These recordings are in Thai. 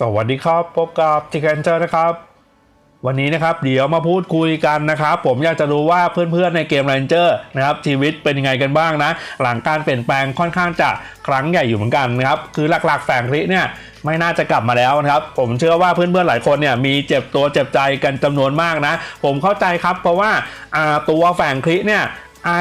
สวัสดีครับพบกับทิกันเจอร์นะครับ วันนี้นะครับเดี๋ยวมาพูดคุยกันนะครับ ผมอยากจะรู้ว่าเพื่อนๆในเกม Ranger นะครับชีวิตเป็นยังไงกันบ้างนะ หลังการเปลี่ยนแปลงค่อนข้างจะครั้งใหญ่อยู่เหมือนกันนะครับ คือหลักๆแฝงคลิเนี่ยไม่น่าจะกลับมาแล้วนะครับ ผมเชื่อว่าเพื่อนๆหลายคนเนี่ยมีเจ็บตัวเจ็บใจกันจำนวนมากนะ ผมเข้าใจครับเพราะว่าอ่าตัวแฝงคลิเนี่ย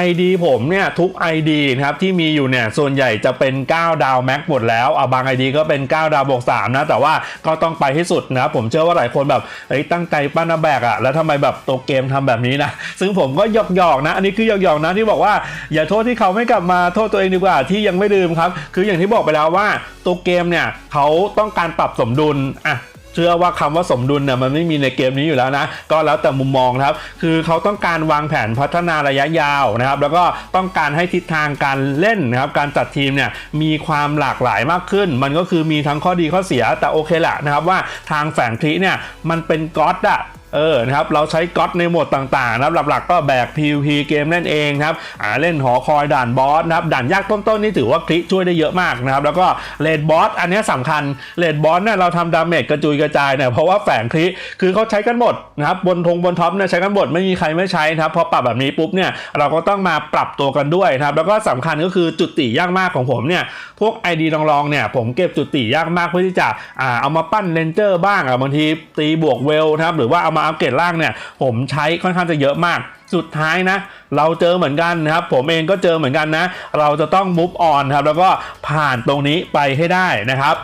ID ผมเนี่ยทุก ID นะครับที่มีอยู่เนี่ยส่วนใหญ่จะเป็น 9 ดาวแม็กหมดแล้วอะบาง ID ก็เป็น 9 ดาวบวก3นะแต่ว่าก็ต้องไปให้สุดนะผมเชื่อว่าหลายคนแบบเฮ้ยตั้งใจปั้นนาแบกอะแล้วทำไมแบบตัวเกมทำแบบนี้นะซึ่งผมก็หยอกหยอกนะอันนี้คือหยอกหยอกนะที่บอกว่าอย่าโทษที่เขาไม่กลับมาโทษตัวเองดีกว่าที่ยังไม่ลืมครับ คืออย่างที่บอกไปแล้วว่าตัวเกมเนี่ยเขาต้องการปรับสมดุลอะ เชื่อว่าคำว่าสมดุลเนี่ยมันไม่มีในเกมนี้อยู่แล้วนะ ก็แล้วแต่มุมมองครับ คือเขาต้องการวางแผนพัฒนาระยะยาวนะครับ แล้วก็ต้องการให้ทิศทางการเล่นนะครับ การจัดทีมเนี่ยมีความหลากหลายมากขึ้น มันก็คือมีทั้งข้อดีข้อเสียแต่โอเคแหละนะครับว่าทางแฝงทีเนี่ยมันเป็นก๊อตอะ เออนะครับเราใช้ก๊อตในโหมดต่างๆนะครับหลักๆก็แบก PVP เกมเล่นเองครับอ่าเล่นหอคอยด่านบอสนะครับด่านยากต้นๆนี่ถือว่าคลิช่วยได้เยอะมากนะครับแล้วก็เลดบอสอันนี้ยสำคัญเลดบอสเนี่ยเราทำดาเมจกระจุยกระจายเนี่ยเพราะว่าแฝงคลิคือเขาใช้กันหมดนะครับบนทงบนท็อปเนี่ยใช้กันหมดไม่มีใครไม่ใช้นะครับพอปรับแบบนี้ปุ๊บเนี่ยเราก็ต้องมาปรับตัวกันด้วยนะครับแล้วก็สำคัญก็คือจุดติยากมากของผมเนี่ยพวก ID ลองๆเนี่ยผมเก็บจุดติยากมากเพื่อที่จะอ่าเอามาปั้นเลนเจอร์บ้างอะบางทีตีบวกเวลนะครับหรือว่าเอามาอัปเกรดล่างเนี่ยผมใช้ค่อนข้างจะเยอะมาก สุดท้ายนะ เราเจอเหมือนกันนะครับ ผมเองก็เจอเหมือนกันนะ เราจะต้องมุฟออนครับแล้วก็ผ่านตรงนี้ไปให้ได้นะครับ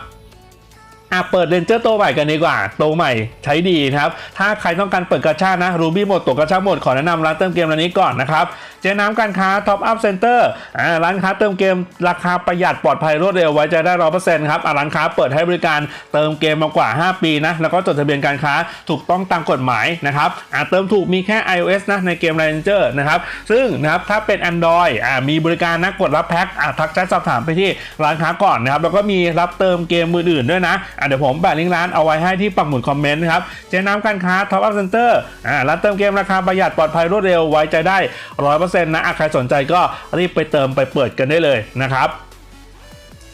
อะเปิดเรนเจอร์ตัวใหม่กันดีกว่าตัวใหม่ใช้ดีนะครับ ถ้าใครต้องการเปิดกระชานะรูบี้หมดตัวกระชาหมดขอแนะนำร้านเติมเกมร้านนี้ก่อนนะครับ เจ๊น้ำการค้าท็อปอัพเซ็นเตอร์อ่าร้านค้าเติมเกมราคาประหยัดปลอดภัยรวดเร็วไว้ใจได้ร้อยเปอร์เซ็นต์ครับอะร้านค้าเปิดให้บริการเติมเกมมากว่า 5 ปีนะแล้วก็จดทะเบียนการค้าถูกต้องตามกฎหมายนะครับอ่าเติมถูกมีแค่ iOS นะในเกม Ranger นะครับซึ่งนะครับถ้าเป็น Android อ่ามีบริการนะกดรับแพ็คอ่าทักแชทสอบถามไปที่ร้านค้าก่อนนะครับแล้วก็มีรับเติมเกมมืออื่นด้วยนะอ่าเดี๋ยวผมแปะลิงก์ร้านเอาไว้ให้ที่ปักหมุดคอมเมนต์นะครับเจ๊น้ำการค้าท็อปอัพเซ็นเตอร์อ่าร้านเติมเกมราคาประหยัดปลอดภัยรวดเร็วไว้ใจได้ร้อยเปอร์เซ็นต์นะใครสนใจก็รีบไปเติมไปเปิดกันได้เลยนะครับ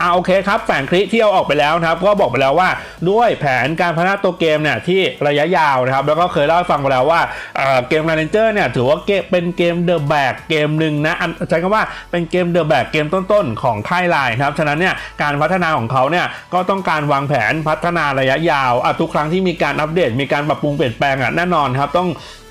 อ่าโอเคครับแฝงคลิที่เอาออกไปแล้วนะครับก็บอกไปแล้วว่าด้วยแผนการพัฒนาตัวเกมเนี่ยที่ระยะยาวนะครับแล้วก็เคยเล่าให้ฟังไปแล้วว่าเอ่อเกม r a n g e r เนี่ยถือว่าเกมเป็นเกมเดอะแบกเกมหนึ่งนะอันใช้คำว่าเป็นเกมเดอะแบกเกมต้นๆ ของค่ายไลน์ครับฉะนั้นเนี่ยการพัฒนาของเขาเนี่ยก็ต้องการวางแผนพัฒนาระยะยาวอะทุกครั้งที่มีการอัปเดตมีการปรับปรุงเปลี่ยนแปลงอะแน่นอนครับต้อง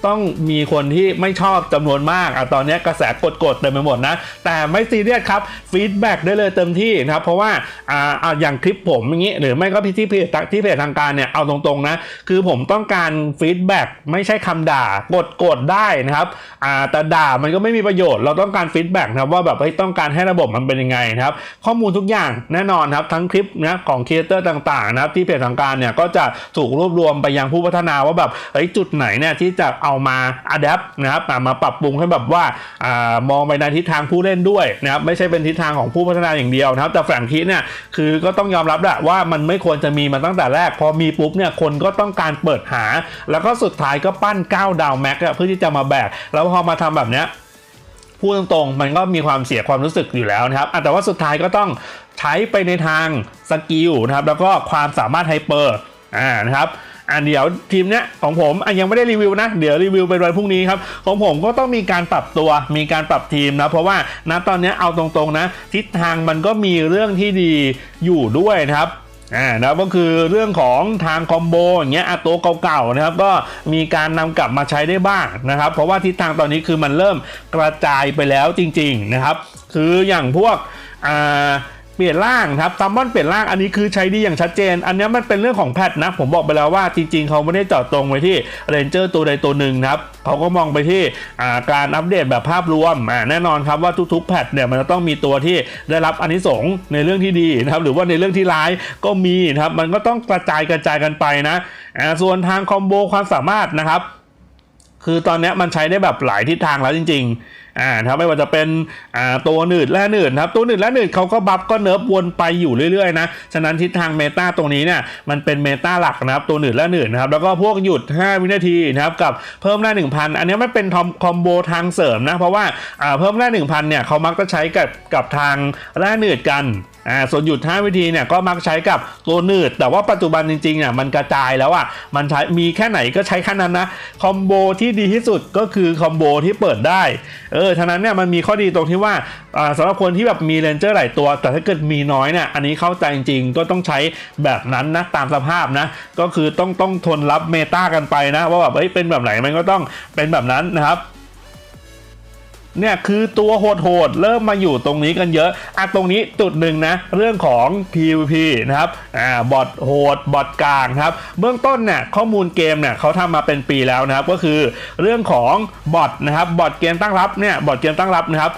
ต้องมีคนที่ไม่ชอบจำนวนมากอะตอนนี้กระแสกดๆเต็มไปหมดนะ แต่ไม่ซีเรียสครับฟีดแบ็กได้เลยเต็มที่นะครับ เพราะว่าอ่าอ่าอย่างคลิปผมอย่างนี้ หรือไม่ก็พี่ที่เพจที่เพจทางการเนี่ย เอาตรงๆนะ คือผมต้องการฟีดแบ็กไม่ใช่คำด่ากดกดได้นะครับอ่าแต่ด่ามันก็ไม่มีประโยชน์ เราต้องการฟีดแบ็กนะครับว่าแบบเฮ้ยต้องการให้ระบบมันเป็นยังไงนะครับ ข้อมูลทุกอย่างแน่นอนครับทั้งคลิปนะของครีเอเตอร์ต่างๆนะครับที่เพจทางการเนี่ยก็จะถูกรวบรวมไปยังผู้พัฒนาว่าแบบเฮ้ยจุดไหนเนี่ยที่จะเอามาอัดแอปนะครับมาปรับปรุงให้แบบว่ามองไปในทิศทางผู้เล่นด้วยนะครับไม่ใช่เป็นทิศทางของผู้พัฒนาอย่างเดียวนะครับแต่แฝงคิดเนี่ยคือก็ต้องยอมรับแหละว่ามันไม่ควรจะมีมาตั้งแต่แรก พอมีปุ๊บเนี่ยคนก็ต้องการเปิดหา แล้วก็สุดท้ายก็ปั้น9ดาวแม็กเพื่อที่จะมาแบก แล้วพอมาทำแบบเนี้ยพูดตรงๆมันก็มีความเสียความรู้สึกอยู่แล้วนะครับแต่ว่าสุดท้ายก็ต้องใช้ไปในทางสกิลนะครับแล้วก็ความสามารถไฮเปอร์อ่านะครับ อันเดี๋ยวทีมเนี้ยของผมอะยังไม่ได้รีวิวนะ เดี๋ยวรีวิวเป็นวันพรุ่งนี้ครับ ของผมก็ต้องมีการปรับตัวมีการปรับทีมนะเพราะว่าณตอนเนี้ยเอาตรงๆนะ ทิศทางมันก็มีเรื่องที่ดีอยู่ด้วยนะครับอ่านะก็คือเรื่องของทางคอมโบอย่างเงี้ยอะตัวเก่าๆนะครับ ก็มีการนำกลับมาใช้ได้บ้างนะครับ เพราะว่าทิศทางตอนนี้คือมันเริ่มกระจายไปแล้วจริง ๆนะครับ คืออย่างพวกอ่า เปลี่ยนร่างครับซัมมอนเปลี่ยนร่างอันนี้คือใช้ดีอย่างชัดเจน อันนี้มันเป็นเรื่องของแพทนะ ผมบอกไปแล้วว่าจริงๆ เขาไม่ได้เจาะตรงไปที่เรนเจอร์ตัวใดตัวหนึ่งครับเขาก็มองไปที่การอัปเดตแบบภาพรวมแน่นอนครับว่าทุกๆแพทเนี่ยมันจะต้องมีตัวที่ได้รับอานิสงส์ในเรื่องที่ดีนะครับหรือว่าในเรื่องที่ร้ายก็มีนะครับมันก็ต้องกระจายกระจายกันไปนะส่วนทางคอมโบความสามารถนะครับคือตอนนี้มันใช้ได้แบบหลายทิศทางแล้วจริง ๆ อ่าครับไม่ว่าจะเป็นอ่าตัวหนืดและหนืดครับตัวหนืดและหนืดเขาก็บัฟก็เนิร์ฟวนไปอยู่เรื่อยๆนะฉะนั้นทิศทางเมตาตรงนี้เนี่ยมันเป็นเมตาหลักนะครับตัวหนืดและหนืดนะครับแล้วก็พวกหยุด 5 วินาทีนะครับกับเพิ่มได้1,000 อันนี้ไม่เป็นทอมคอมโบทางเสริมนะเพราะว่าอ่าเพิ่มได้1,000เนี่ยเขามักจะใช้กับกับทางแร่หนืดกัน อ่าส่วนหยุด 5 วิธีเนี่ยก็มักใช้กับตัวหนืด แต่ว่าปัจจุบันจริงๆอะมันกระจายแล้วอะมันใช้มีแค่ไหนก็ใช้แค่นั้นนะคอมโบที่ดีที่สุดก็คือคอมโบที่เปิดได้เออฉะนั้นเนี่ยมันมีข้อดีตรงที่ว่าอ่าสำหรับคนที่แบบมีเลนเจอร์หลายตัว แต่ถ้าเกิดมีน้อยเนี่ยอันนี้เข้าใจจริงๆก็ต้องใช้แบบนั้นนะตามสภาพนะก็คือต้องต้องทนรับเมตากันไปนะว่าแบบเอ้ยเป็นแบบไหนมันก็ต้องเป็นแบบนั้นนะครับ เนี่ยคือตัวโหดๆเริ่มมาอยู่ตรงนี้กันเยอะอะตรงนี้จุดหนึ่งนะ เรื่องของ PVP นะครับอ่าบอทโหดบอทกลางครับ เบื้องต้นเนี่ยข้อมูลเกมเนี่ยเขาทำมาเป็นปีแล้วนะครับ ก็คือเรื่องของบอทนะครับบอทเกมตั้งรับเนี่ยบอทเกมตั้งรับนะครับ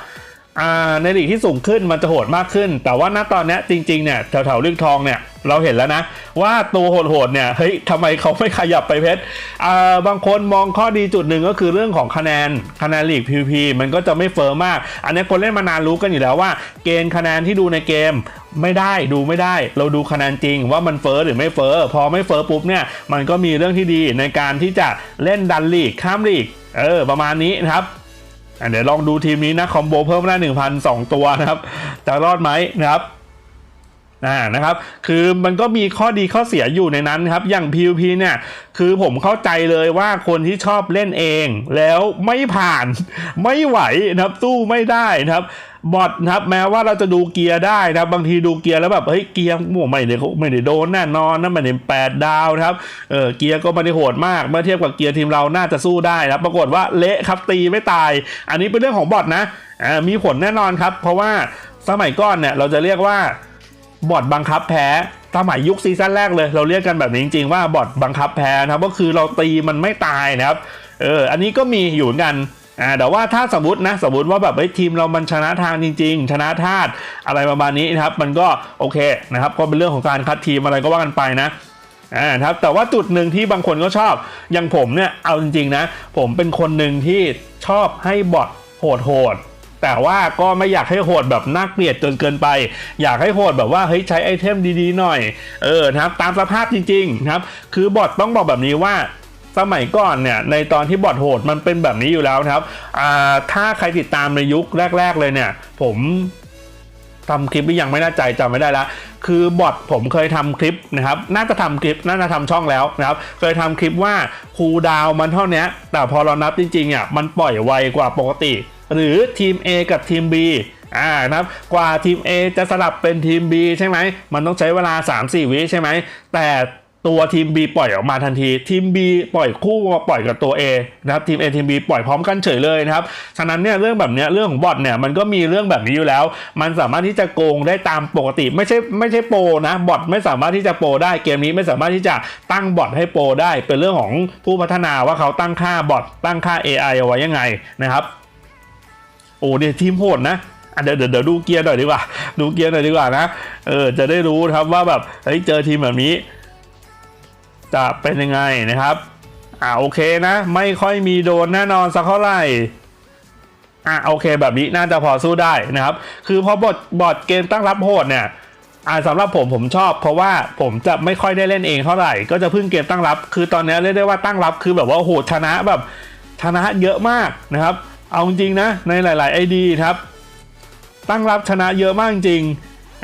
ในลีกที่สูงขึ้นมันจะโหดมากขึ้น แต่ว่าณตอนนี้จริงๆเนี่ยแถวๆเรื่องทองเนี่ยเราเห็นแล้วนะ ว่าตัวโหดๆเนี่ยเฮ้ยทำไมเขาไม่ขยับไปเพชรอ่าบางคนมองข้อดีจุดหนึ่งก็คือเรื่องของคะแนนคะแนนลีก PVP มันก็จะไม่เฟอร์มาก อันนี้คนเล่นมานานรู้กันอยู่แล้วว่า เกณฑ์คะแนนที่ดูในเกมไม่ได้ดูไม่ได้ เราดูคะแนนจริงว่ามันเฟอร์หรือไม่เฟอร์พอไม่เฟอร์ปุ๊บเนี่ยมันก็มีเรื่องที่ดีในการที่จะเล่นดันลีกข้ามลีกเออประมาณนี้นะครับ เดี๋ยวลองดูทีมนี้นะคอมโบเพิ่มได้1,002 ตัวนะครับจะรอดไหมนะครับอ่านะครับ คือมันก็มีข้อดีข้อเสียอยู่ในนั้นครับ อย่าง PVP เนี่ย คือผมเข้าใจเลยว่าคนที่ชอบเล่นเอง แล้วไม่ผ่านไม่ไหวนะครับสู้ไม่ได้นะครับ บอทนะครับแม้ว่าเราจะดูเกียร์ได้นะครับบางทีดูเกียร์แล้วแบบเฮ้ยเกียร์โอ้ไม่ได้ไม่ได้โดนแน่นอนนะไม่ได้แปดดาวนะครับเออเกียร์ก็ไม่ได้โหดมาก เมื่อเทียบกับเกียร์ทีมเราน่าจะสู้ได้นะปรากฏว่าเละครับตีไม่ตาย อันนี้เป็นเรื่องของบอทนะอ่ามีผลแน่นอนครับ เพราะว่าสมัยก่อนเนี่ยเราจะเรียกว่าบอทบังคับแพ้สมัยยุคซีซั่นแรกเลย เราเรียกกันแบบนี้จริงๆว่าบอทบังคับแพ้นะครับก็คือเราตีมันไม่ตายนะครับเอออันนี้ก็มีอยู่เหมือนกัน อ่าแต่ว่าถ้าสมมตินะสมมติว่าแบบเฮ้ยทีมเรามันชนะทางจริง ๆ ชนะธาตุอะไรประมาณนี้นะครับ มันก็โอเคนะครับ ก็เป็นเรื่องของการคัดทีมอะไรก็ว่ากันไปนะอ่าครับแต่ว่าจุดหนึ่งที่บางคนก็ชอบอย่างผมเนี่ยเอาจริง ๆ นะ ผมเป็นคนหนึ่งที่ชอบให้บอทโหดโหดๆแต่ว่าก็ไม่อยากให้โหดแบบน่าเกลียดจนเกินไป อยากให้โหดแบบว่าเฮ้ยใช้ไอเทมดีๆหน่อยเออนะครับตามสภาพจริงๆนะครับคือบอทต้องบอกแบบนี้ว่า สมัยก่อนเนี่ยในตอนที่บอทโหดมันเป็นแบบนี้อยู่แล้วครับถ้าใครติดตามในยุคแรก ๆ เลยเนี่ย ผมทำคลิปหรือยังไม่แน่ใจจำไม่ได้ละคือบอทผมเคยทำคลิปนะครับ น่าจะทำคลิปน่าจะทำช่องแล้วนะครับ เคยทำคลิปว่าคูดาวมันเท่านี้แต่พอเรานับจริงๆอะมันปล่อยไวกว่าปกติ หรือทีม A กับทีม B อ่านะครับกว่าทีม A จะสลับเป็นทีม B ใช่ไหมมันต้องใช้เวลา 3-4 วิใช่ไหมแต่ ตัวทีม B ปล่อยออกมาทันที ทีม B ปล่อยคู่มาปล่อยกับตัว A นะครับทีม A ทีม B ปล่อยพร้อมกันเฉยเลยนะครับฉะนั้นเนี่ยเรื่องแบบเนี้ยเรื่องของบอทเนี่ยมันก็มีเรื่องแบบนี้อยู่แล้ว มันสามารถที่จะโกงได้ตามปกติ ไม่ใช่ไม่ใช่โปรนะบอทไม่สามารถที่จะโปรได้เกมนี้ไม่สามารถที่จะตั้งบอทให้โปรได้เป็นเรื่องของผู้พัฒนาว่าเขาตั้งค่าบอทตั้งค่า AI เอาไว้ยังไงนะครับโอ้เนี่ยทีมโหดนะเดี๋ยวเดี๋ยวดูเกียร์หน่อยดีกว่า ดูเกียร์หน่อยดีกว่านะ เออ จะได้รู้ครับว่าแบบ เฮ้ย เจอทีมแบบนี้ จะเป็นยังไงนะครับอ่าโอเคนะ ไม่ค่อยมีโดนแน่นอนสักเท่าไหร่อะโอเคแบบนี้น่าจะพอสู้ได้นะครับ คือพอบทบอดเกมตั้งรับโหดเนี่ยอ่าสำหรับผมผมชอบ เพราะว่าผมจะไม่ค่อยได้เล่นเองเท่าไหร่ ก็จะพึ่งเกมตั้งรับ คือตอนนี้เรียกได้ว่าตั้งรับคือแบบว่าโหดชนะแบบชนะเยอะมากนะครับ เอาจริงนะในหลาย ๆ ID ครับ ตั้งรับชนะเยอะมากจริง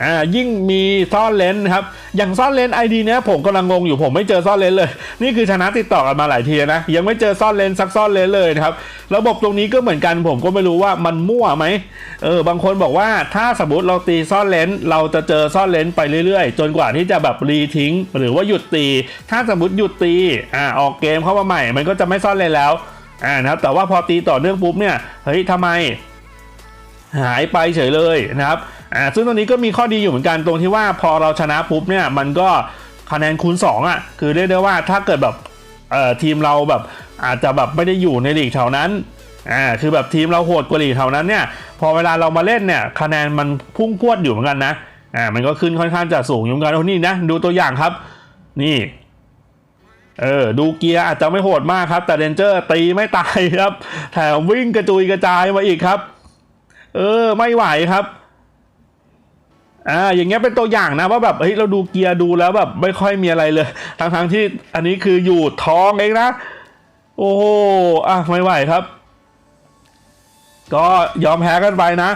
อ่ายิ่งมีซ่อนเลนส์ครับอย่างซ่อนเลนไอดีเนี้ยผมกำลังงงอยู่ผมไม่เจอซ่อนเลนส์เลย นี่คือชนะติดต่อกันมาหลายทีนะยังไม่เจอซ่อนเลนส์สักซ่อนเลนส์เลยนะครับระบบตรงนี้ก็เหมือนกันผมก็ไม่รู้ว่ามันมั่วไหมเออบางคนบอกว่าถ้าสมมติเราตีซ่อนเลนส์เราจะเจอซ่อนเลนส์ไปเรื่อยๆ จนกว่าที่จะแบบรีทิ้ง หรือว่าหยุดตี ถ้าสมมติหยุดตีอ่าออกเกมเข้ามาใหม่ มันก็จะไม่ซ่อนเลนแล้วอ่านะครับแต่ว่าพอตีต่อเนื่องปุ๊บเนี่ยเฮ้ยทำไม หายไปเฉยเลยนะครับ อ่าซึ่งตรงนี้ก็มีข้อดีอยู่เหมือนกันตรงที่ว่าพอเราชนะปุ๊บเนี่ยมันก็คะแนนคูณ2อะคือเรียกได้ว่าถ้าเกิดแบบเอ่อทีมเราแบบอาจจะแบบไม่ได้อยู่ในลีกแถวนั้นอ่าคือแบบทีมเราโหดกว่าลีกแถวนั้นเนี่ยพอเวลาเรามาเล่นเนี่ยคะแนนมันพุ่งพวดอยู่เหมือนกันนะอ่ามันก็ขึ้นค่อนข้างจะสูงอยู่เหมือนกันโอ้นี่นะดูตัวอย่างครับ นี่เออดูเกียร์อาจจะไม่โหดมากครับ แต่เรนเจอร์ตีไม่ตายครับแถมวิ่งกระจุยกระจายมาอีกครับ เออไม่ไหวครับ อ่าอย่างเงี้ยเป็นตัวอย่างนะว่าแบบเฮ้ยเราดูเกียร์ดูแล้วแบบไม่ค่อยมีอะไรเลยทั้งทั้งๆที่อันนี้คืออยู่ท้องเองนะ โอ้โหอะไม่ไหวครับ ก็ยอมแพ้กันไปนะ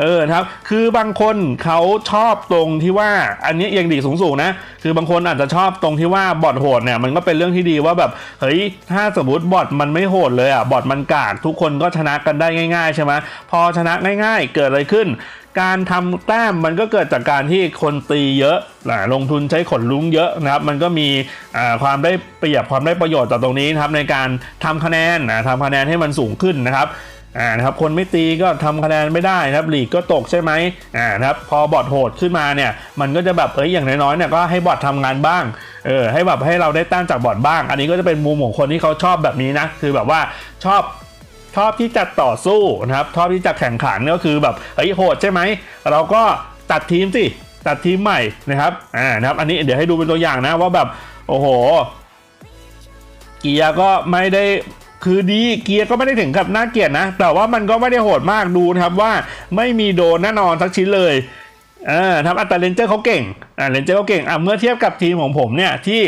เออครับ คือบางคนเขาชอบตรงที่ว่า อันนี้ยังดีสูงๆนะ คือบางคนอาจจะชอบตรงที่ว่าบอทโหดเนี่ยมันก็เป็นเรื่องที่ดีว่าแบบ เฮ้ย ถ้าสมมติบอทมันไม่โหดเลยอะ บอทมันกากทุกคนก็ชนะกันได้ง่าย ๆ ใช่ไหมพอชนะง่าย ๆ เกิดอะไรขึ้น การทำแต้มมันก็เกิดจากการที่คนตีเยอะอ่าลงทุนใช้ขนลุ้งเยอะนะครับ มันก็มีความได้เปรียบความได้ประโยชน์จากตรงนี้นะครับในการทำคะแนนนะทำคะแนนให้มันสูงขึ้นนะครับอ่านะครับคนไม่ตีก็ทำคะแนนไม่ได้นะครับลีกก็ตกใช่ไหมอ่านะครับพอบอทโหดขึ้นมาเนี่ยมันก็จะแบบเอ้ยอย่างน้อยๆเนี่ยก็ให้บอททำงานบ้างเออให้แบบให้เราได้แต้มจากบอทบ้าง อันนี้ก็จะเป็นมุมของคนที่เขาชอบแบบนี้นะคือแบบว่าชอบ ชอบที่จะต่อสู้นะครับชอบที่จะแข่งขันก็คือแบบเฮ้ยโหดใช่ไหมเราก็ตัดทีมสิตัดทีมใหม่นะครับอ่านะครับ อันนี้เดี๋ยวให้ดูเป็นตัวอย่างนะว่าแบบโอ้โห เกียร์ก็ไม่ได้คือดีเกียร์ก็ไม่ได้ถึงกับน่าเกลียดนะ แต่ว่ามันก็ไม่ได้โหดมากดูนะครับว่าไม่มีโดนแน่นอนสักชิ้นเลยเออครับอัตราเลนเจอร์เขาเก่งอ่าเลนเจอร์เขาเก่งอะเมื่อเทียบกับทีมของผมเนี่ยที่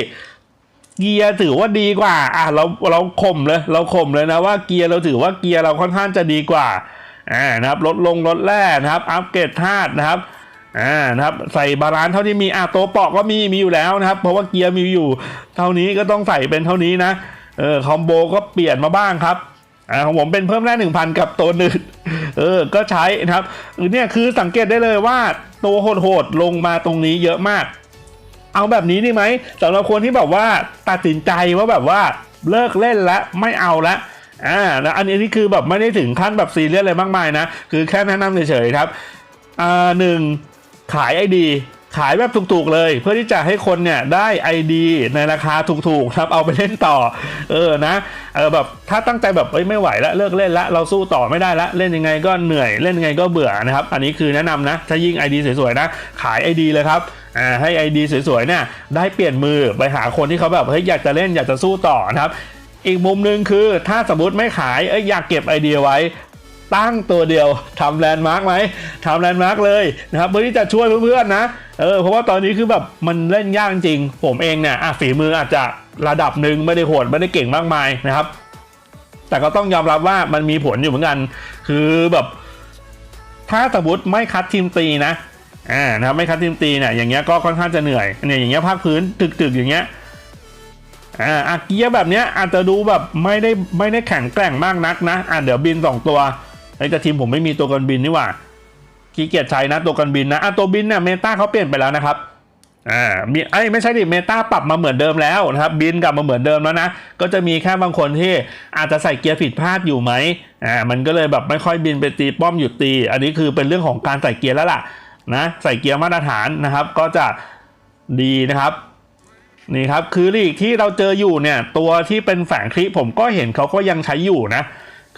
เกียร์ถือว่าดีกว่า อะเราเราข่มเลย เราข่มเลยนะว่าเกียร์เราถือว่าเกียร์เราค่อนข้างจะดีกว่า อ่านะครับลดลงลดแร่นะครับ อัปเกรดธาตุนะครับอ่านะครับใส่บาลานซ์เท่าที่มีอะตัวเปาะก็มีมีอยู่แล้วนะครับ เพราะว่าเกียร์มีอยู่ เท่านี้ก็ต้องใส่เป็นเท่านี้นะเออคอมโบก็เปลี่ยนมาบ้างครับอ่าของผมเป็นเพิ่มแร่หนึ่งพันกับตัวหนึ่งเออก็ใช้นะครับเนี่ยคือสังเกตได้เลยว่าตัวโหดๆลงมาตรงนี้เยอะมาก เอาแบบนี้ดีไหมสำหรับคนที่แบบว่าตัดสินใจว่าแบบว่าเลิกเล่นล้วไม่เอาละอ่าแล้วอันนี้นี่คือแบบไม่ได้ถึงขั้นแบบซีเรียสอะไรมากมายนะ คือแค่แนะนำเฉยๆครับอ่าหนึ่งขาย ID ขายแบบถูกๆเลย เพื่อที่จะให้คนเนี่ยได้ ID ในราคาถูกๆครับเอาไปเล่นต่อ เออนะเออแบบถ้าตั้งใจแบบเอ้ยไม่ไหวแล้วเลิกเล่นละเราสู้ต่อไม่ได้ละเล่นยังไงก็เหนื่อยเล่นยังไงก็เบื่อนะครับ อันนี้คือแนะนำนะ ถ้ายิ่ง ID สวยๆนะ ขาย ID เลยครับ อ่าให้ ID สวยๆเนี่ยได้เปลี่ยนมือไปหาคนที่เขาแบบเฮ้ยอยากจะเล่นอยากจะสู้ต่อนะครับอีกมุมหนึ่งคือถ้าสมมติไม่ขายเอ้ยอยากเก็บไอเดียไว้ตั้งตัวเดียวทำแลนด์มาร์กไหมทำแลนด์มาร์กเลยนะครับเพื่อที่จะช่วยเพื่อนๆนะเออเพราะว่าตอนนี้คือแบบมันเล่นยากจริง ผมเองเนี่ยอะฝีมืออาจจะระดับหนึ่งไม่ได้โหดไม่ได้เก่งมากมายนะครับ แต่ก็ต้องยอมรับว่ามันมีผลอยู่เหมือนกัน คือแบบ ถ้าสมมติไม่คัดทีมตีนะ อ่านะครับไม่คัดทีมตีเนี่ยอย่างเงี้ยก็ค่อนข้างจะเหนื่อยเนี่ยอย่างเงี้ยภาคพื้นตึกๆอย่างเงี้ยอ่าอาเกียร์แบบเนี้ยอาจจะดูแบบไม่ได้ไม่ได้แข็งแกร่งมากนักนะอ่าเดี๋ยวบินสองตัวไอ้แต่ทีมผมไม่มีตัวกันบินนี่หว่าขี้เกียจใช้นะตัวกันบินนะอะตัวบินเนี่ยเมตาเขาเปลี่ยนไปแล้วนะครับอ่ามีไอ้ยไม่ใช่ดิเมตาปรับมาเหมือนเดิมแล้วนะครับบินกลับมาเหมือนเดิมแล้วนะก็จะมีแค่บางคนที่อาจจะใส่เกียร์ผิดพลาดอยู่ไหมอ่ามันก็เลยแบบไม่ค่อยบินไปตีป้อมหยุดตี อันนี้คือเป็นเรื่องของการใส่เกียร์แล้วล่ะ นะใส่เกียร์มาตรฐานนะครับ ก็จะดีนะครับนี่ครับคือลีกที่เราเจออยู่เนี่ยตัวที่เป็นแฝงคลิปผมก็เห็นเขาก็ยังใช้อยู่นะ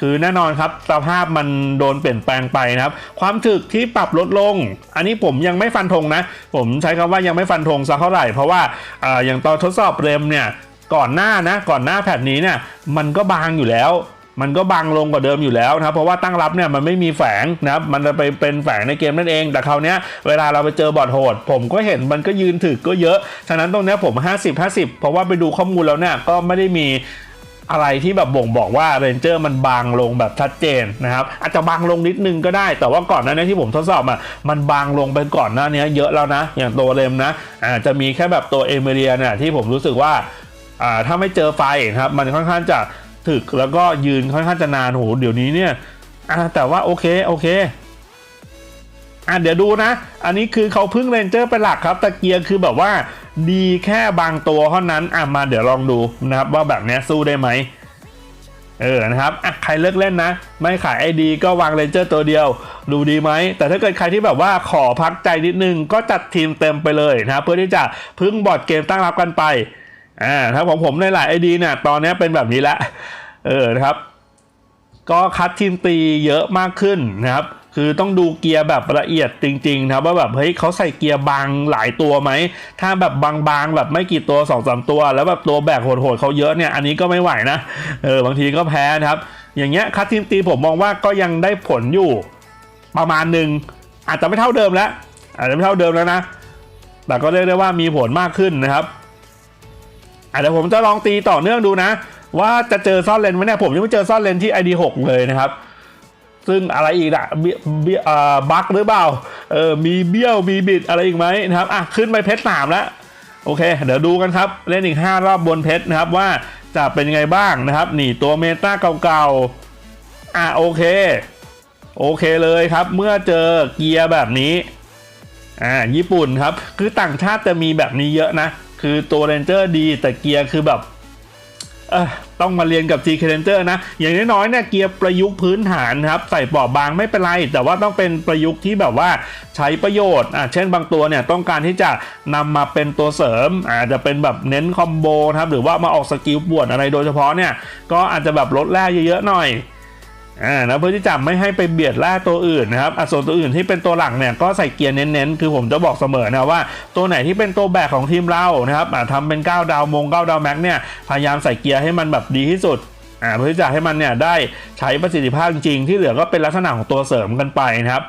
คือแน่นอนครับสภาพมันโดนเปลี่ยนแปลงไปนะครับ ความถึกที่ปรับลดลง อันนี้ผมยังไม่ฟันธงนะ ผมใช้คำว่ายังไม่ฟันธงสักเท่าไหร่เพราะว่าออย่างตอนทดสอบเรมเนี่ยก่อนหน้านะก่อนหน้าแพทนี้เนี่ยมันก็บางอยู่แล้ว มันก็บางลงกว่าเดิมอยู่แล้วนะครับเพราะว่าตั้งรับเนี่ยมันไม่มีแฝงนะครับมันจะไปเป็นแฝงในเกมนั่นเอง แต่คราวนี้เวลาเราไปเจอบอทโหด ผมก็เห็นมันก็ยืนถึกก็เยอะ ฉะนั้นตรงนี้ผม 50 50 เพราะว่าไปดูข้อมูลแล้วเนี่ยก็ไม่ได้มีอะไรที่แบบบ่งบอกว่าเรนเจอร์มันบางลงแบบชัดเจนนะครับอาจจะบางลงนิดนึงก็ได้ แต่ว่าก่อนหน้านี้ที่ผมทดสอบอะมันบางลงไปก่อนหน้านี้เยอะแล้วนะ อย่างตัวเรมนะอาจจะมีแค่แบบตัวเอเมเรียเนี่ยที่ผมรู้สึกว่าอ่าถ้าไม่เจอไฟนะครับมันค่อนข้างจะ ถึกแล้วก็ยืนค่อนข้างจะนานโหเดี๋ยวนี้เนี่ยอ่าแต่ว่าโอเคโอเคอะเดี๋ยวดูนะ อันนี้คือเขาพึ่งเรนเจอร์เป็นหลักครับ ตะเกียร์คือแบบว่าดีแค่บางตัวเท่านั้นอะมาเดี๋ยวลองดูนะครับว่าแบบนี้สู้ได้ไหมเออนะครับอะใครเลิกเล่นนะ ไม่ขายไอดีก็วางเรนเจอร์ตัวเดียว ดูดีไหม แต่ถ้าเกิดใครที่แบบว่าขอพักใจนิดนึงก็จัดทีมเต็มไปเลยนะเพื่อที่จะพึ่งบอร์ดเกมตั้งรับกันไป อ่าถ้าของผมในหลายไอดีเนี่ยตอนนี้เป็นแบบนี้ละเออนะครับ ก็คัดทีมตีเยอะมากขึ้นนะครับ คือต้องดูเกียร์แบบละเอียดจริงๆนะครับว่าแบบเฮ้ยเขาใส่เกียร์บางหลายตัวไหม ถ้าแบบบางๆแบบไม่กี่ตัวสองสามตัว แล้วแบบตัวแบกโหดๆเขาเยอะเนี่ยอันนี้ก็ไม่ไหวนะเออบางทีก็แพ้นะครับ อย่างเงี้ยคัดทีมตีผมมองว่าก็ยังได้ผลอยู่ประมาณหนึ่งอาจจะไม่เท่าเดิมแล้ว อาจจะไม่เท่าเดิมแล้วนะ แต่ก็เรียกได้ว่ามีผลมากขึ้นนะครับ อะเดี๋ยวผมจะลองตีต่อเนื่องดูนะ ว่าจะเจอซ่อนเลนไหมเนี่ยผมยังไม่เจอซ่อนเลนที่ ID 6เลยนะครับ ซึ่งอะไรอีกอะเบี้ยเบี้ยอ่าบั๊กหรือเปล่าเออมีเบี้ยวมีบิดอะไรอีกไหมนะครับอะขึ้นไปเพชรสามแล้วโอเค เดี๋ยวดูกันครับ เล่นอีก 5 รอบบนเพชรนะครับว่าจะเป็นยังไงบ้างนะครับ นี่ตัวเมตาเก่าๆ อะโอเค โอเคเลยครับ เมื่อเจอเกียร์แบบนี้ อ่าญี่ปุ่นครับ คือต่างชาติจะมีแบบนี้เยอะนะ คือตัวเรนเจอร์ดีแต่เกียร์คือแบบต้องมาเรียนกับ g k Ranger นะ อย่างน้อยๆเนี่ยเกียร์ประยุกต์พื้นฐานครับ ใส่เบาะบางไม่เป็นไร แต่ว่าต้องเป็นประยุกต์ที่แบบว่าใช้ประโยชน์อะเช่นบางตัวเนี่ยต้องการที่จะนำมาเป็นตัวเสริม อาจจะเป็นแบบเน้นคอมโบครับ หรือว่ามาออกสกิลปวดอะไรโดยเฉพาะเนี่ย ก็อาจจะแบบลดแร่เยอะๆหน่อย อ่านะเพื่อที่จะไม่ให้ไปเบียดแร่ตัวอื่นนะครับอะส่วนตัวอื่นที่เป็นตัวหลักเนี่ยก็ใส่เกียร์เน้นๆ คือผมจะบอกเสมอนะว่า ตัวไหนที่เป็นตัวแบกของทีมเรานะครับอ่าทำเป็น 9 ดาวมง 9 ดาวแม็กเนี่ยพยายามใส่เกียร์ให้มันแบบดีที่สุดอ่าเพื่อที่จะให้มันเนี่ยได้ใช้ประสิทธิภาพจริงๆที่เหลือก็เป็นลักษณะของตัวเสริมกันไปนะครับ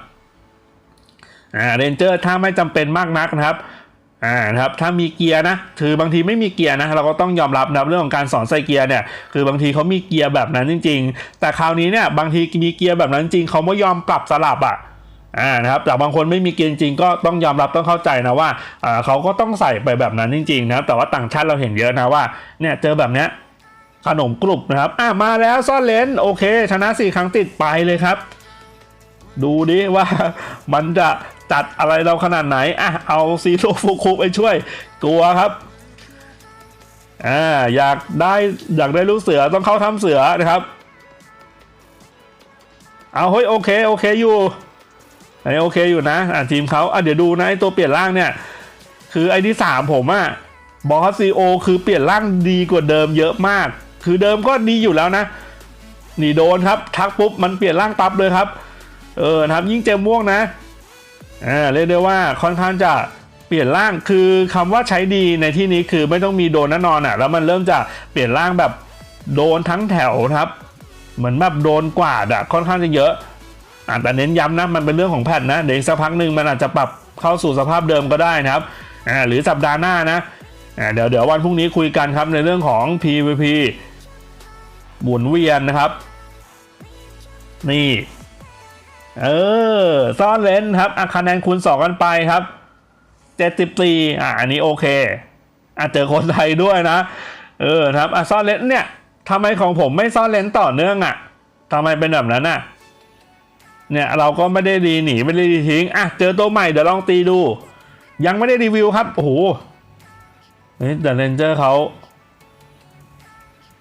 อ่าเรนเจอร์ถ้าไม่จำเป็นมากนักนะครับ อ่านะครับถ้ามีเกียร์นะคือบางทีไม่มีเกียร์นะเราก็ต้องยอมรับนะเรื่องของการสอนใส่เกียร์เนี่ยคือบางทีเขามีเกียร์แบบนั้นจริง ๆ แต่คราวนี้เนี่ยบางทีมีเกียร์แบบนั้นจริงเขาไม่ยอมปรับสลับอะอ่านะครับแต่บางคนไม่มีเกียร์จริงก็ต้องยอมรับต้องเข้าใจนะว่าอ่าเขาก็ต้องใส่ไปแบบนั้นจริงๆนะครับแต่ว่าต่างชาติเราเห็นเยอะนะว่าเนี่ยเจอแบบเนี้ยขนมกรุบนะครับอะมาแล้วซ่อนเลนโอเค ชนะสี่ครั้งติดไปเลยครับ ดูดิว่ามันจะ จัดอะไรเราขนาดไหนอะเอาซีโร่ฟูคุไปช่วย กลัวครับอ่าอยากได้อยากได้ลูกเสือต้องเข้าทำเสือนะครับ เอาเฮ้ยโอเคโอเคอยู่ไอโอเคอยู่นะอ่าทีมเขาอะเดี๋ยวดูนะไอตัวเปลี่ยนร่างเนี่ย คือไอที่สามผมอะบอสซีโอคือเปลี่ยนร่างดีกว่าเดิมเยอะมาก คือเดิมก็ดีอยู่แล้วนะนี่โดนครับทักปุ๊บมันเปลี่ยนร่างปั๊บเลยครับ เออนะครับยิ่งเจมม่วงนะ อ่าเรียกได้ว่าค่อนข้างจะเปลี่ยนร่างคือคำว่าใช้ดีในที่นี้คือไม่ต้องมีโดนแน่นอนอะแล้วมันเริ่มจะเปลี่ยนร่างแบบโดนทั้งแถวครับ เหมือนแบบโดนกวาดอะค่อนข้างจะเยอะอ่าแต่เน้นย้ำนะมันเป็นเรื่องของแพทย์นะเดี๋ยวสักพักหนึ่งมันอาจจะปรับเข้าสู่สภาพเดิมก็ได้นะครับอ่าหรือสัปดาห์หน้านะอ่าเดี๋ยวเดี๋ยววันพรุ่งนี้คุยกันครับในเรื่องของ PVP หมุนเวียนนะครับ นี่ เออ ซ่อนเลนครับอคะแนนคูณสองกันไปครับเจ็ดสิบสี่อะอันนี้โอเคอะเจอคนไทยด้วยนะ เออครับอะซ่อนเลนเนี่ยทำไมของผมไม่ซ่อนเลนต่อเนื่องอะทำไมเป็นแบบนั้นอะเนี่ยเราก็ไม่ได้ดีหนีไม่ได้ดีทิ้งอะเจอตัวใหม่เดี๋ยวลองตีดู ยังไม่ได้รีวิวครับ โอ้โหเฮ้ยแต่เรนเจอร์เขา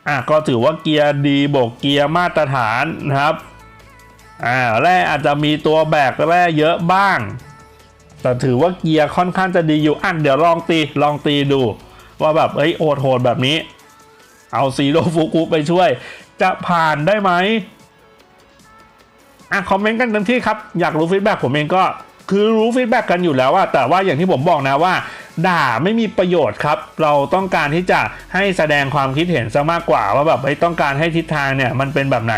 อะก็ถือว่าเกียร์ดีบวกเกียร์มาตรฐานนะครับ อ่าแร่อาจจะมีตัวแบกแร่เยอะบ้าง แต่ถือว่าเกียร์ค่อนข้างจะดีอยู่อะเดี๋ยวลองตีลองตีดู ว่าแบบเอ้ยโอดโหดแบบนี้ เอาซีโรฟุกุไปช่วย จะผ่านได้ไหมอะคอมเมนต์กันเต็มที่ครับ อยากรู้ฟีดแบ็กผมเองก็คือรู้ฟีดแบ็กกันอยู่แล้วอะแต่ว่าอย่างที่ผมบอกนะว่า ด่าไม่มีประโยชน์ครับ เราต้องการที่จะให้แสดงความคิดเห็นซะมากกว่า ว่าแบบเฮ้ยต้องการให้ทิศทางเนี่ยมันเป็นแบบไหน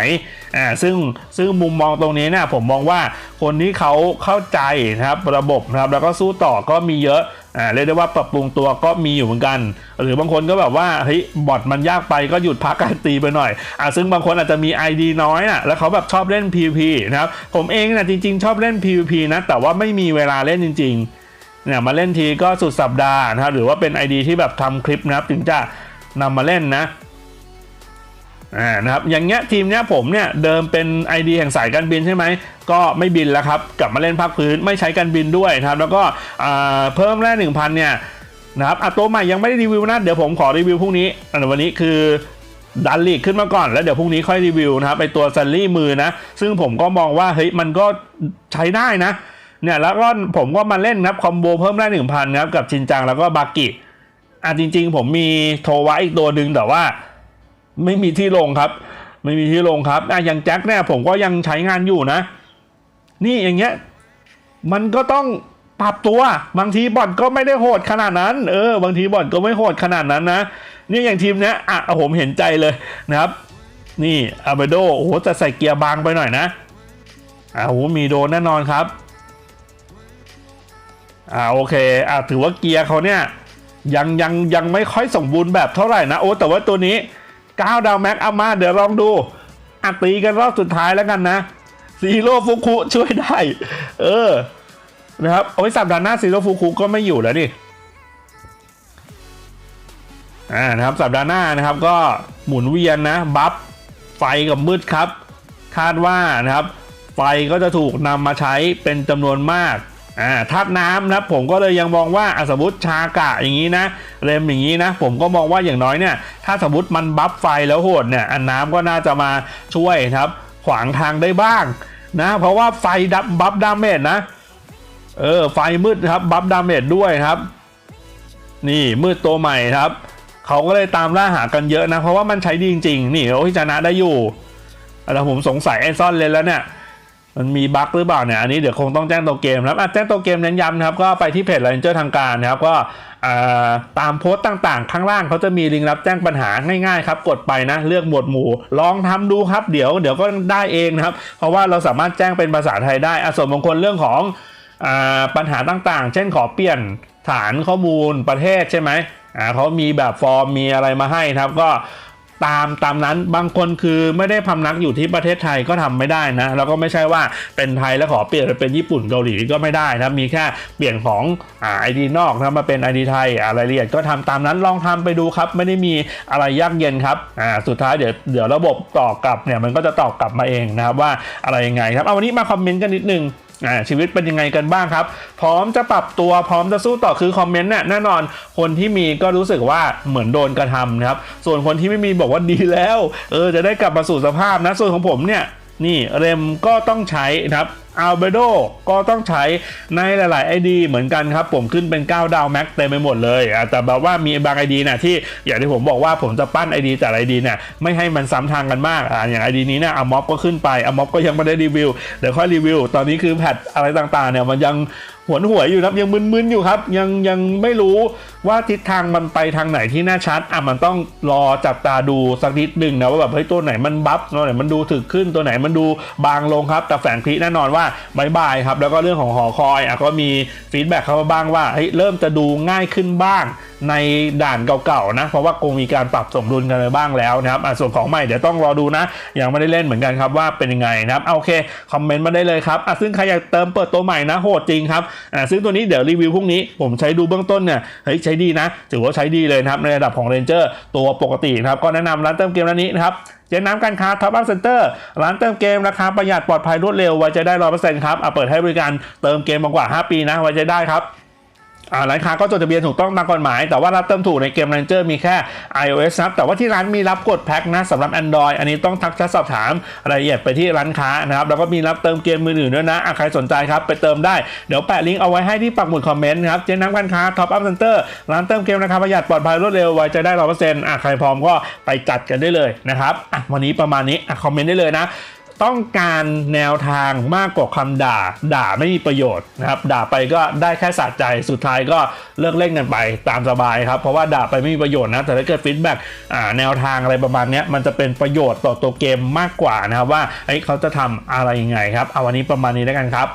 อ่าซึ่งซึ่งมุมมองตรงนี้เนี่ยผมมองว่าคนที่เขาเข้าใจนะครับระบบนะครับแล้วก็สู้ต่อก็มีเยอะอ่าเรียกได้ว่าปรับปรุงตัวก็มีอยู่เหมือนกัน หรือบางคนก็แบบว่าเฮ้ยบอทมันยากไปก็หยุดพักการตีไปหน่อยอ่าซึ่งบางคนอาจจะมี ID น้อยอะแล้วเขาแบบชอบเล่น PVP นะครับผมเองนะจริง ๆ ชอบเล่น PVP นะแต่ว่าไม่มีเวลาเล่นจริง ๆ เนี่ยมาเล่นทีก็สุดสัปดาห์นะครับหรือว่าเป็น ID ที่แบบทำคลิปนะครับถึงจะนำมาเล่นนะอ่านะครับอย่างเงี้ยทีมเนี้ยผมเนี่ยเดิมเป็น ID แห่งสายการบินใช่ไหมก็ไม่บินแล้วครับกลับมาเล่นภาคพื้นไม่ใช้การบินด้วยนะครับแล้วก็เพิ่มแร่หนึ่งพันเนี่ยนะครับอะตัวใหม่ยังไม่ได้รีวิวนะเดี๋ยวผมขอรีวิวพรุ่งนี้อันวันนี้คือดันลีกขึ้นมาก่อน แล้วเดี๋ยวพรุ่งนี้ค่อยรีวิวนะครับไปตัวซันลี่มือนะ ซึ่งผมก็มองว่าเฮ้ยมันก็ใช้ได้นะ เนี่ยแล้วก็ผมก็มาเล่นครับคอมโบเพิ่มได้หนึ่งพันครับกับชินจังแล้วก็บากิอะจริง ๆ ผมมีโทวะอีกตัวหนึ่งแต่ว่า ไม่มีที่ลงครับ ไม่มีที่ลงครับอะอย่างแจ็คเนี่ยผมก็ยังใช้งานอยู่นะ นี่อย่างเงี้ยมันก็ต้องปรับตัวบางทีบอทก็ไม่ได้โหดขนาดนั้น เออ บางทีบอทก็ไม่โหดขนาดนั้นนะนี่อย่างทีมเนี้ยอะผมเห็นใจเลยนะครับ นี่อาเบโดโอ้โหจะใส่เกียร์บางไปหน่อยนะอ่าโอ้โหมีโดนแน่นอนครับ อ่าโอเคอ่าถือว่าเกียร์เขาเนี่ยยังยังยังไม่ค่อยสมบูรณ์แบบเท่าไหร่นะโอ้แต่ว่าตัวนี้9ดาวแม็กอามาเดี๋ยวลองดูอะตีกันรอบสุดท้ายแล้วกันนะซีโร่ฟุคุช่วยได้ เออนะครับเอาไว้สัปดาห์หน้าซีโร่ฟุคุก็ไม่อยู่แล้วดิอ่านะครับสัปดาห์หน้านะครับก็หมุนเวียนนะบัฟไฟกับมืดครับ คาดว่านะครับ ไฟก็จะถูกนำมาใช้เป็นจำนวนมาก อ่าธาตุน้ำนะครับผมก็เลยยังมองว่าอะสมมติชากะอย่างนี้นะเรมอย่างนี้นะ ผมก็มองว่าอย่างน้อยเนี่ย ถ้าสมมติมันบัฟไฟแล้วโหดเนี่ยอันน้ำก็น่าจะมาช่วยครับ ขวางทางได้บ้างนะ เพราะว่าไฟดับบัฟดาเมจนะ เออไฟมืดครับบัฟดาเมจด้วยครับ นี่มืดตัวใหม่ครับเขาก็เลยตามล่าหากันเยอะนะ เพราะว่ามันใช้ดีจริง ๆ นี่โอ้ยชนะได้อยู่แต่ผมสงสัยไอซ่อนเลนแล้วเนี่ย มันมีบั๊กหรือเปล่าเนี่ยอันนี้เดี๋ยวคงต้องแจ้งตัวเกมครับแจ้งตัวเกมเน้นย้ำนะครับก็ไปที่เพจ Ranger ทางการนะครับก็ตามโพสต์ต่างๆ ข้างล่างเขาจะมีลิงก์รับแจ้งปัญหาง่ายๆครับ กดไปนะเลือกหมวดหมู่ ลองทำดูครับเดี๋ยวเดี๋ยวก็ได้เองนะครับ เพราะว่าเราสามารถแจ้งเป็นภาษาไทยได้อส่วนบางคนเรื่องของอปัญหาต่างๆ เช่นขอเปลี่ยนฐานข้อมูลประเทศใช่ไหมอ่าเขามีแบบฟอร์มมีอะไรมาให้นะครับก็ ตามตามนั้นบางคนคือไม่ได้พำนักอยู่ที่ประเทศไทยก็ทำไม่ได้นะแล้วก็ไม่ใช่ว่าเป็นไทยแล้วขอเปลี่ยนเป็นญี่ปุ่นเกาหลีก็ไม่ได้นะมีแค่เปลี่ยนของไอดีนอกนะมาเป็นไอดีไทยอะไรายละเอียดก็ทำตามนั้นลองทำไปดูครับ ไม่ได้มีอะไรยากเย็นครับอ่าสุดท้ายเดี๋ยวเดี๋ยวระบบตอบกลับเนี่ยมันก็จะตอบกลับมาเองนะครับว่าอะไรยังไงครับเอาวันนี้มาคอมเมนต์กันนิดนึง ชีวิตเป็นยังไงกันบ้างครับ พร้อมจะปรับตัวพร้อมจะสู้ต่อคือคอมเมนต์เนี่ยแน่นอนคนที่มีก็รู้สึกว่าเหมือนโดนกระทำนะครับ ส่วนคนที่ไม่มีบอกว่าดีแล้ว เออจะได้กลับมาสู่สภาพนะ ส่วนของผมเนี่ยนี่เรมก็ต้องใช้นะครับ อัลเบโดก็ต้องใช้ในหลายๆ ID เหมือนกันครับผมขึ้นเป็น 9 ดาวแม็กเต็มไปหมดเลยอะแต่แบบว่ามีบาง ID นะที่อย่างที่ผมบอกว่าผมจะปั้น ID แต่ละ ID เนี่ยไม่ให้มันซ้ำทางกันมากอะอย่าง ID นี้เนี่ยอม็อบก็ขึ้นไปอม็อบก็ยังไม่ได้รีวิวเดี๋ยวค่อยรีวิว ตอนนี้คือแพทอะไรต่างๆเนี่ยมันยังหวนหวยอยู่ครับยังมึนๆอยู่ครับ ยังยังไม่รู้ว่าทิศทางมันไปทางไหนที่แน่ชัดอะมันต้องรอจับตาดูสักนิดหนึ่งนะว่าแบบเฮ้ยตัวไหนมันบัฟตัวไหนมันดูถึกขึ้นตัวไหนมันดูบางลงครับ แต่แฝงคลิแน่นอนว่าบายบายครับ แล้วก็เรื่องของหอคอยอก็มีฟีดแบ็กเข้ามาบ้างว่าเฮ้ยเริ่มจะดูง่ายขึ้นบ้างในด่านเก่าๆนะ เพราะว่าคงมีการปรับสมดุลกันไปบ้างแล้วนะครับส่วนของใหม่เดี๋ยวต้องรอดูนะ ยังไม่ได้เล่นเหมือนกันครับว่าเป็นยังไงนะครับโอเคคอมเมนต์มาได้เลยครับอะซึ่งใครอยากเติมเปิดตัวใหม่นะโหดจริงครับอะซึ่งตัวนี้เดี๋ยวรีวิวพรุ่งนี้ผมใช้ดูเบื้องต้นเนี่ยเฮ้ยใช้ดีนะถือว่าใช้ดีเลยนะครับในระดับของเรนเจอร์ตัวปกตินะครับก็แนะนำร้านเติมเกมร้านนี้นะครับเจ๊น้ำการค้าท็อปอัพเซ็นเตอร์ร้านเติมเกมราคาประหยัดปลอดภัยรวดเร็วไว้ใจได้ร้อยเปอร์เซ็นต์ครับอะเปิดให้บริการเติมเกมมากว่า 5 ปีนะไว้ใจได้ครับ ร้านค้าก็จดทะเบียนถูกต้องตามกฎหมาย แต่ว่ารับเติมถูกในเกม Ranger มีแค่ iOS นะครับแต่ว่าที่ร้านมีรับกดแพ็คนะสำหรับ Android อันนี้ต้องทักแชทสอบถามรายละเอียดไปที่ร้านค้านะครับแล้วก็มีรับเติมเกมมือถือด้วยนะใครสนใจครับไปเติมได้เดี๋ยวแปะลิงก์เอาไว้ให้ที่ปักหมุดคอมเมนต์ครับเจ๊น้ำการค้า Top Up Center ร้านเติมเกมราคาประหยัดปลอดภัยรวดเร็วไว้ใจได้ร้อยเปอร์เซ็นต์ใครพร้อมก็ไปจัดกันได้เลยนะครับวันนี้ประมาณนี้คอมเมนต์ได้เลยนะ ต้องการแนวทางมากกว่าคำด่า ด่าไม่มีประโยชน์นะครับ ด่าไปก็ได้แค่สะใจ สุดท้ายก็เลิกเล่นกันไปตามสบายครับ เพราะว่าด่าไปไม่มีประโยชน์นะ แต่ถ้าเกิดฟีดแบ็กแนวทางอะไรประมาณนี้มันจะเป็นประโยชน์ต่อตัวเกมมากกว่านะครับว่าเอ้ยเขาจะทำอะไรยังไงครับ เอาวันนี้ประมาณนี้แล้วกันครับ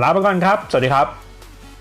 ลาไปก่อนครับ สวัสดีครับ